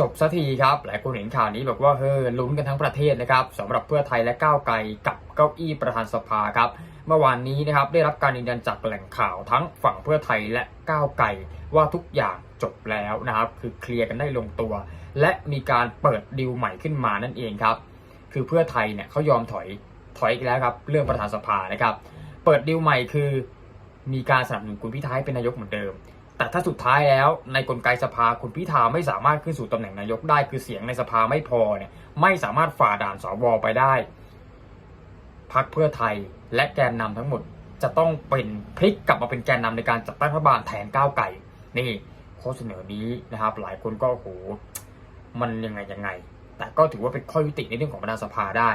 จบสักทีครับ หลายคนเห็นข่าวนี้บอกว่าเฮ้ยลุ้นกันทั้งประเทศนะครับสำหรับเพื่อไทยและก้าวไกลกับเก้าอี้ประธานสภาครับ เมื่อวานนี้นะครับได้รับการยืนยันจากแหล่งข่าวทั้งฝั่งเพื่อไทยและก้าวไกลว่าทุกอย่างจบแล้วนะครับ คือเคลียร์กันได้ลงตัว และมีการเปิดดิวใหม่ขึ้นมานั่นเองครับ คือเพื่อไทยเนี่ยเขายอมถอยถอยอีกแล้วครับเรื่องประธานสภานะครับ เปิดดิวใหม่คือ มีการสนับสนุนคุณพิธาให้เป็นนายกเหมือนเดิม แต่ถ้าสุดท้ายแล้วในกลไกสภาคุณพิธาไม่สามารถขึ้นสู่ตำแหน่งนายกได้ คือเสียงในสภาไม่พอเนี่ยไม่สามารถฝ่าด่านสวไปได้พักเพื่อไทยและแกนนำทั้งหมด จะต้องเป็นพลิกกลับมาเป็นแกนนำในการจัดตั้งรัฐบาลแทนก้าวไกลนี่ข้อเสนอนี้นะครับ หลายคนก็โอ้โหมันยังไงยังไง แต่ก็ถือว่าเป็นข้อยุติในเรื่องของประธานสภาได้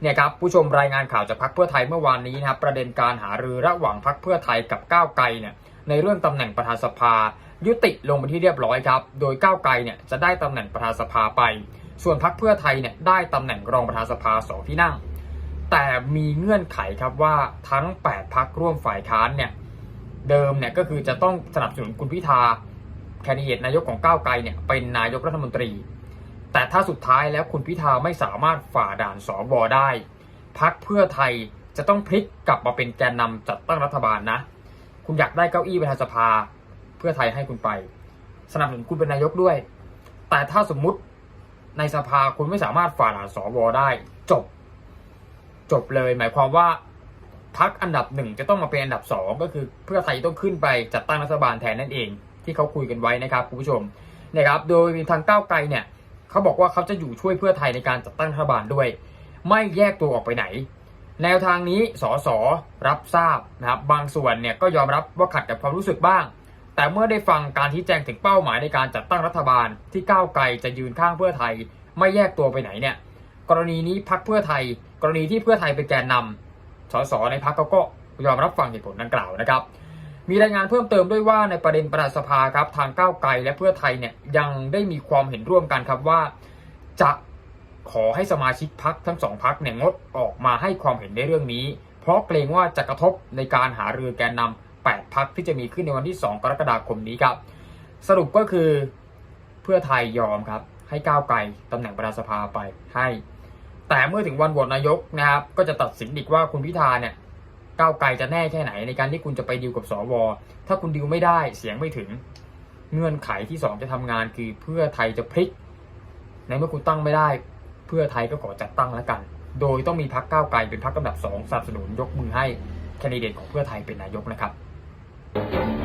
เนี่ยครับผู้ชมรายงานข่าวจากพักเพื่อไทยเมื่อวานนี้นะครับประเด็นการหารือระหว่างพักเพื่อไทยกับก้าวไกลเนี่ย ในเรื่องตำแหน่งประธานสภา ยุติลงเป็นที่เรียบร้อยครับ โดยก้าวไกลเนี่ยจะได้ตำแหน่งประธานสภาไป ส่วนพักเพื่อไทยเนี่ยได้ตำแหน่งรองประธานสภาสองที่นั่ง แต่มีเงื่อนไขครับว่าทั้ง 8พักร่วมฝ่ายค้านเนี่ยเดิมเนี่ยก็คือจะต้องสนับสนุนคุณพิธาแคนดิเดตนายกของก้าวไกลเนี่ยเป็นนายกรัฐมนตรี แต่ถ้าสุดท้ายแล้วคุณพิธาไม่สามารถฝ่าด่านสอบอได้พักเพื่อไทยจะต้องพลิกกลับมาเป็นแกนนำจัดตั้งรัฐบาลนะ คุณอยากได้เก้าอี้ประธานสภา เพื่อไทยให้คุณไป สนับสนุนคุณเป็นนายกด้วย แต่ถ้าสมมุติในสภาคุณไม่สามารถฝ่าด่านสวได้ จบ จบเลย หมายความว่าพักอันดับหนึ่งจะต้องมาเป็นอันดับสองก็คือเพื่อไทยต้องขึ้นไปจัดตั้งรัฐบาลแทนนั่นเอง ที่เขาคุยกันไว้นะครับคุณผู้ชมนะครับโดยมีทางก้าวไกลเนี่ยเขาบอกว่าเขาจะอยู่ช่วยเพื่อไทยในการจัดตั้งรัฐบาลด้วย ไม่แยกตัวออกไปไหน แนวทางนี้สสรับทราบนะครับบางส่วนเนี่ยก็ยอมรับว่าขัดกับความรู้สึกบ้าง แต่เมื่อได้ฟังการชี้แจงถึงเป้าหมายในการจัดตั้งรัฐบาลที่ก้าวไกลจะยืนข้างเพื่อไทย ไม่แยกตัวไปไหนเนี่ยกรณีนี้พักเพื่อไทย กรณีที่เพื่อไทยเป็นแกนนำสสในพักเขาก็ยอมรับฟังเหตุผลดังกล่าวนะครับ มีรายงานเพิ่มเติมด้วยว่าในประเด็นประธานสภาครับทางก้าวไกลและเพื่อไทยเนี่ยยังได้มีความเห็นร่วมกันครับว่า จะ ขอให้สมาชิกพักทั้งสองพักเนี่ยงดออกมาให้ความเห็นในเรื่องนี้ เพราะเกรงว่าจะกระทบในการหารือแกนนำ8พักที่จะมีขึ้นในวันที่ 2 กรกฎาคมนี้ครับ สรุปก็คือเพื่อไทยยอมครับ ให้ก้าวไกลตำแหน่งประธานสภาไปให้ แต่เมื่อถึงวันโหวตนายกนะครับก็จะตัดสินอีกว่าคุณพิธาเนี่ยก้าวไกลจะแน่แค่ไหนในการที่คุณจะไปดิวกับสวถ้าคุณดิวไม่ได้เสียงไม่ถึงเงื่อนไขที่สองจะทำงานคือเพื่อไทยจะพลิก ในเมื่อคุณตั้งไม่ได้ เพื่อไทยก็ขอจัดตั้งแล้วกัน โดยต้องมีพักก้าวไกลเป็นพักลำดับสองสนับสนุนยกมือให้แคนดิเดตของเพื่อไทยเป็นนายกนะครับ